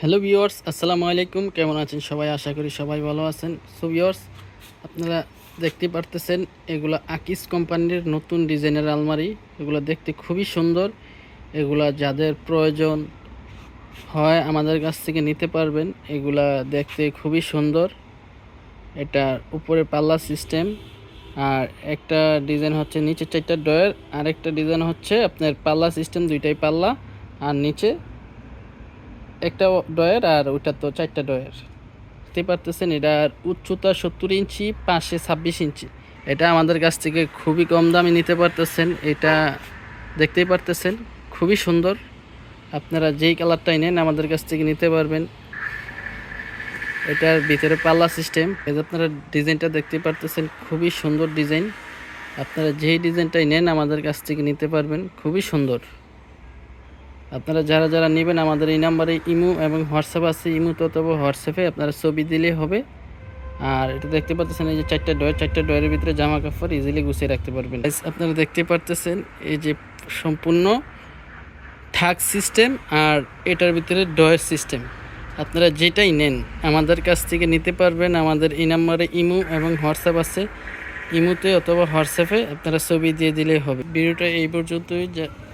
Hello viewers, আসসালামু আলাইকুম। কেমন আছেন সবাই? আশা করি সবাই ভালো আছেন। সো ভিউয়ার্স, আপনারা দেখতে পারতেছেন, এগুলো আকিস কোম্পানির নতুন ডিজাইনের আলমারি। এগুলো দেখতে খুবই সুন্দর। এগুলা যাদের প্রয়োজন হয় আমাদের কাছ থেকে নিতে পারবেন। এগুলা দেখতে খুবই সুন্দর। এটা উপরে পাল্লা সিস্টেম। আর একটা ডিজাইন হচ্ছে নিচে চারটা ডয়ের আর একটা ডিজাইন হচ্ছে আপনার পাল্লা সিস্টেম, দুইটাই পাল্লা। আর নিচে একটা ডয়ের আর ওইটা তো চারটা ডয়ের দেখতে পারতেছেন এটার উচ্চতা সত্তর ইঞ্চি, পাশে ছাব্বিশ ইঞ্চি। এটা আমাদের কাছ থেকে খুবই কম দামে নিতে পারতেছেন। এটা দেখতেই পারতেছেন, খুবই সুন্দর। আপনারা যেই কালারটাই নেন, আমাদের কাছ থেকে নিতে পারবেন। এটার ভিতরে পাল্লা সিস্টেম। যে আপনারা ডিজাইনটা দেখতে পারতেছেন, খুবই সুন্দর ডিজাইন। আপনারা যেই ডিজাইনটাই নেন, আমাদের কাছ থেকে নিতে পারবেন। খুবই সুন্দর। আপনারা যারা যারা নেবেন, আমাদের এই নাম্বারে ইমো এবং হোয়াটসঅ্যাপ আছে ইমোতে অথবা হোয়াটসঅ্যাপে আপনারা ছবি দিলেই হবে। আর এটা দেখতে পাচ্ছেন, এই যে চারটা ডয়ের চারটা ডয়ের ভিতরে জামা কাপড় ইজিলি গুছিয়ে রাখতে পারবেন। আপনারা দেখতে পারতেছেন, এই যে সম্পূর্ণ থাক সিস্টেম আর এটার ভিতরে ডয়ের সিস্টেম আপনারা যেটাই নেন, আমাদের কাছ থেকে নিতে পারবেন। আমাদের এই নাম্বারে ইমো এবং হোয়াটসঅ্যাপ আছে। ইমোতে অথবা হোয়াটসঅ্যাপে আপনারা ছবি দিয়ে দিলেই হবে। ভিডিওটা এই পর্যন্তই। যে